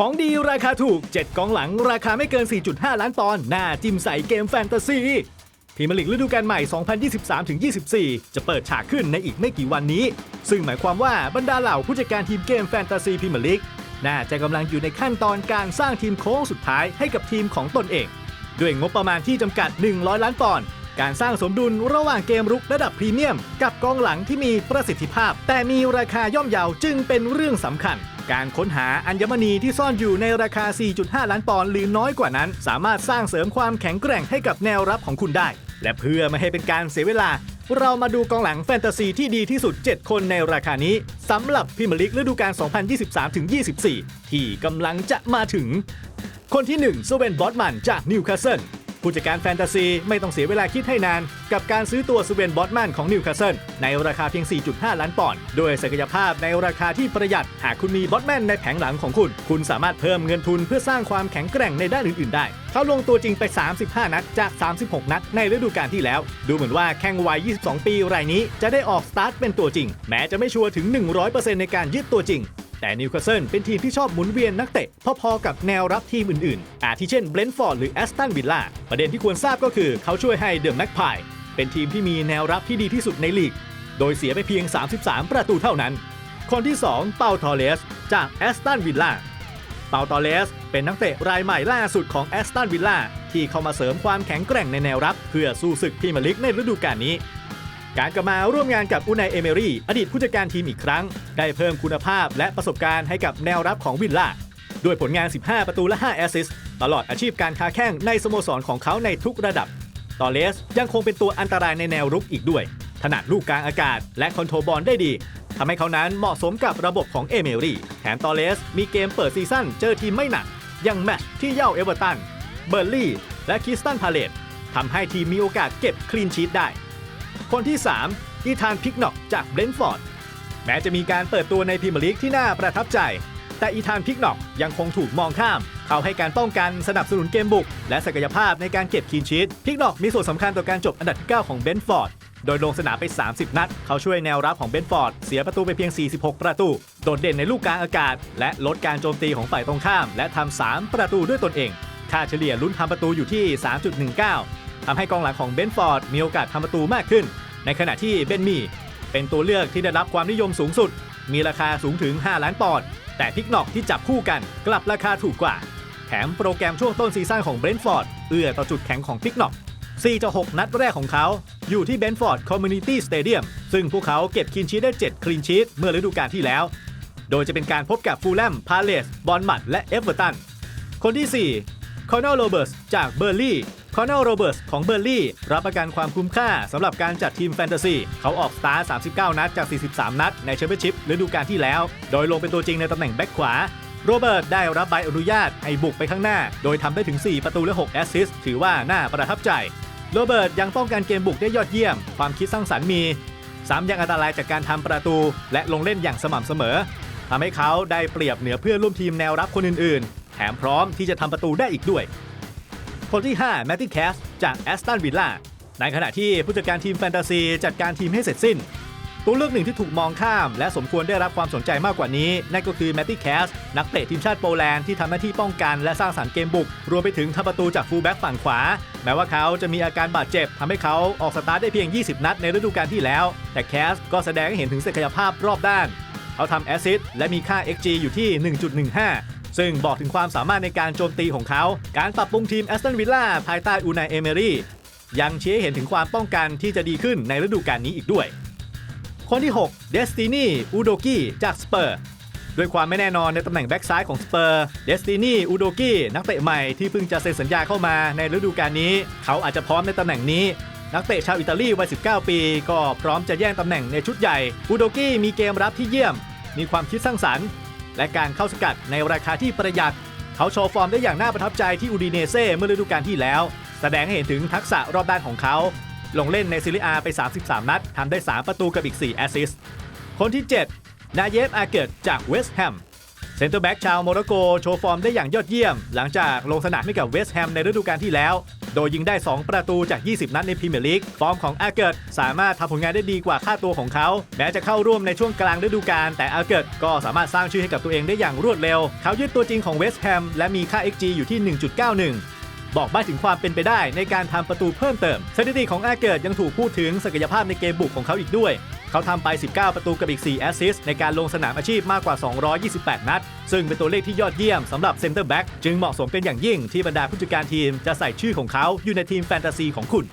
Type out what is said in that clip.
ของดีราคาถูก 7 กองหลังราคาไม่เกิน 4.5 ล้านปอนด์หน้าจิ้มใส่เกมแฟนตาซีพรีเมียร์ลีกฤดูกาลใหม่ 2023-24 จะเปิดฉากขึ้นในอีกไม่กี่วันนี้ ซึ่งหมายความว่าบรรดาเหล่าผู้จัดการทีมเกมแฟนตาซีพรีเมียร์ลีกน่าจะกำลังอยู่ในขั้นตอนการสร้างทีมโค้งสุดท้ายให้กับทีมของตนเอง ด้วยงบประมาณที่จำกัด 100 ล้านปอนด์การสร้างสมดุลระหว่างเกมรุกระดับพรีเมียม กับกองหลังที่มีประสิทธิภาพ แต่มีราคาย่อมเยาจึงเป็นเรื่องสำคัญ การค้นหาอัญมณีที่ซ่อนอยู่ในราคา 4.5 ล้านปอนด์หรือน้อยกว่านั้น สามารถสร้างเสริมความแข็งแกร่งให้กับแนวรับของคุณได้ และเพื่อไม่ให้เป็นการเสียเวลา เรามาดูกองหลังแฟนตาซีที่ดีที่สุด 7 คนในราคานี้สำหรับพรีเมียร์ลีกฤดูกาล 2023-24 ที่กำลังจะมาถึง คนที่1สเวนบอตมันจากนิวคาสเซิล ผู้จัดการแฟนตาซีไม่ต้องเสียเวลาคิดให้นาน กับการซื้อตัวสเวนบอตมันของนิวคาสเซิลในราคาเพียง 4.5 ล้านปอนด์โดยศักยภาพในราคาที่ประหยัด หากคุณมีบอตแมนในแผงหลังของคุณ คุณสามารถเพิ่มเงินทุนเพื่อสร้างความแข็งแกร่งในด้านอื่น ๆ ได้ เขาลงตัวจริงไป 35 นัดจาก 36 นัดในฤดูกาลที่แล้ว ดูเหมือนว่าแข้งวัย 22 ปีรายนี้จะได้ออกสตาร์ทเป็นตัวจริง แม้จะไม่ชัวร์ถึง 100%ในการยึดตัวจริง แต่นิวคาสเซิลเป็นทีมที่ชอบหมุนเวียนนักเตะพอๆกับแนวรับทีมอื่นๆ อาทิเช่นเบรนฟอร์ดหรือแอสตันวิลล่าประเด็นที่ควรทราบก็คือเขาช่วยให้เดอะแม็กพายเป็นทีมที่มีแนวรับที่ดีที่สุดในลีก โดยเสียไปเพียง 33 ประตูเท่านั้น คนที่ 2 เปาทอเลส จากแอสตันวิลล่าเปาตอเลส เป็นนักเตะรายใหม่ล่าสุดของแอสตันวิลล่าที่เข้ามาเสริมความแข็งแกร่งในแนวรับ เพื่อสู้ศึกพรีเมียร์ลีกในฤดูกาลนี้ การกลับมาร่วมงานกับอุนายเอเมรี่อดีตผู้จัดการทีมอีกครั้ง ได้เพิ่มคุณภาพและประสบการณ์ให้กับแนวรับของวิลล่าด้วยผลงาน 15 ประตูและ 5 แอสซิสต์ตลอดอาชีพการค้าแข้งในสโมสรของเขาในทุกระดับ ตอเลสยังคงเป็นตัวอันตรายในแนวรุกอีกด้วย ถนัดลูกกลางอากาศและคอนโทรบอลได้ดีทำให้เขานั้นเหมาะสมกับระบบของเอเมรี่ แถมตอเลสมีเกมเปิดซีซั่นเจอทีมไม่หนักอยังแมตช์ที่เย่าเอเวอร์ตัน เบอร์ลี่ และคิสตันพาเลตทำให้ทีมมีโอกาสเก็บคลีนชีตได้ คนที่ 3 อีธานพิกน็อกจากเบรนฟอร์ด แม้จะมีการเปิดตัวในพรีเมียร์ลีกที่น่าประทับใจ แต่อีธานพิกน็อกยังคงถูกมองข้าม เขาให้การป้องกันสนับสนุนเกมบุก และศักยภาพในการเก็บคีนชีตพิกน็อกมีส่วนสำคัญต่อการจบอันดับที่9ของเบนฟอร์ดโดยลงสนามไป 30 นัด เขาช่วยแนวรับของเบนฟอร์ด เสียประตูไปเพียง 46 ประตู โดดเด่นในลูกกลางอากาศ และลดการโจมตีของฝ่ายตรงข้าม และทำ 3 ประตูด้วยตนเอง ค่าเฉลี่ยลุ้นทำประตูอยู่ที่ 3.19 ทำให้กองหลังของเบนฟอร์ดมีโอกาสทำประตูมากขึ้น ในขณะที่เบนมี่เป็นตัวเลือกที่ได้รับความนิยมสูงสุด มีราคาสูงถึง 5 ล้านปอนด์แต่พิกนอกที่จับคู่กันกลับราคาถูกกว่า แถมโปรแกรมช่วงต้นซีซั่นของเบนฟอร์ดเอื้อต่อจุดแข็งของพิกนอก4-6นัดแรกของเขา อยู่ที่เบนฟอร์ดคอมมูนิตี้สเตเดียมซึ่งพวกเขาเก็บคลีนชีตได้ 7 คลีนชีตเมื่อฤดูกาลที่แล้ว โดยจะเป็นการพบกับฟูลแลม พาเลส บอลมัดและเอฟเวอร์ตัน คนที่ 4 คอนเนลโรเบิร์ตจากเบอร์ลี่คอนเนลโรเบิร์ตของเบอร์ลี่รับประกันความคุ้มค่าสำหรับการจัดทีมแฟนตาซีเขาออกสตาร์ 39 นัดจาก 43 นัดในแชมเปี้ยนชิพฤดูกาลที่แล้ว โดยลงเป็นตัวจริงในตำแหน่งแบ็คขวาโรเบิร์ตได้รับใบอนุญาตให้บุกไปข้างหน้า โดยทำได้ถึง 4 ประตูและ 6 แอสซิสต์ถือว่าน่าประทับใจ โรเบิร์ตยังป้องกันเกมบุกได้ยอดเยี่ยม ความคิดสร้างสรรค์มีซ้ำยังอันตรายจากการทำประตู และลงเล่นอย่างสม่ำเสมอทำให้เขาได้เปรียบเหนือเพื่อนร่วมทีมแนวรับคนอื่นๆ แถมพร้อมที่จะทำประตูได้อีกด้วย คนที่ 5 แมตติแคสจากแอสตันวิลล่าในขณะที่ผู้จัดการทีมแฟนตาซีจัดการทีมให้เสร็จสิ้น ตัวเลือกหนึ่งที่ถูกมองข้าม และสมควรได้รับความสนใจมากกว่านี้ นั่นก็คือแมตติแคสนักเตะทีมชาติโปแลนด์ที่ทำหน้าที่ป้องกันและสร้างสรรค์เกมบุก รวมไปถึงทำประตูจากฟูลแบ็กฝั่งขวา แม้ว่าเขาจะมีอาการบาดเจ็บทำให้เขาออกสตาร์ทได้เพียง 20 นัดในฤดูกาลที่แล้ว แต่แคสก็แสดงให้เห็นถึงศักยภาพรอบด้านเขาทำแอสซิสต์และมีค่า XG อยู่ที่ 1.15 ซึ่งบอกถึงความสามารถในการโจมตีของเขา การปรับปรุงทีมแอสตันวิลล่าภายใต้อูนายเอเมรี่ยังชี้ให้เห็นถึงความป้องกันที่จะดีขึ้นในฤดูกาลนี้อีกด้วย คนที่ 6 เดสตินีอูโดกี้จากสเปอร์ด้วยความไม่แน่นอนในตำแหน่งแบ็กซ้ายของสเปอร์เดสตินีอูโดกี้นักเตะใหม่ที่เพิ่งจะเซ็นสัญญาเข้ามาในฤดูกาลนี้ เขาอาจจะพร้อมในตำแหน่งนี้ นักเตะชาวอิตาลีวัย 19 ปี ก็พร้อมจะแย่งตำแหน่งในชุดใหญ่อูโดกี้มีเกมรับที่เยี่ยม มีความคิดสร้างสรรค์ และการเข้าสกัดในราคาที่ประหยัด เขาโชว์ฟอร์มได้อย่างน่าประทับใจที่อูดิเนเซ่เมื่อฤดูกาลที่แล้ว แสดงให้เห็นถึงทักษะรอบด้านของเขา ลงเล่นในซีรีอาไป 33 นัดทำได้ 3 ประตูกับอีก 4 แอสซิสต์คนที่ 7 นาเยฟอาเกิดจากเวสต์แฮมเซนเตอร์แบ็กชาวโมร็อกโกโชว์ฟอร์มได้อย่างยอดเยี่ยม หลังจากลงสนามให้กับเวสต์แฮมในฤดูกาลที่แล้ว โดยยิงได้ 2 ประตูจาก 20 นัดในพรีเมียร์ลีก ฟอร์มของอาเกิร์ตสามารถทำผลงานได้ดีกว่าค่าตัวของเขา แม้จะเข้าร่วมในช่วงกลางฤดูกาลแต่อาเกิร์ตก็สามารถสร้างชื่อให้กับตัวเองได้อย่างรวดเร็ว เขายึดตัวจริงของเวสต์แฮมและมีค่า XG อยู่ที่ 1.91บอกใบ้ถึงความเป็นไปได้ในการทำประตูเพิ่มเติม สถิติของอาเกิร์ตยังถูกพูดถึงศักยภาพในเกมบุกของเขาอีกด้วย เขาทำไป 19 ประตูกับอีก 4 แอสซิสต์ในการลงสนามอาชีพมากกว่า 228 นัด ซึ่งเป็นตัวเลขที่ยอดเยี่ยมสำหรับเซนเตอร์แบ็กจึงเหมาะสมเป็นอย่างยิ่งที่บรรดาผู้จัดการทีมจะใส่ชื่อของเขาอยู่ในทีมแฟนตาซีของคุณ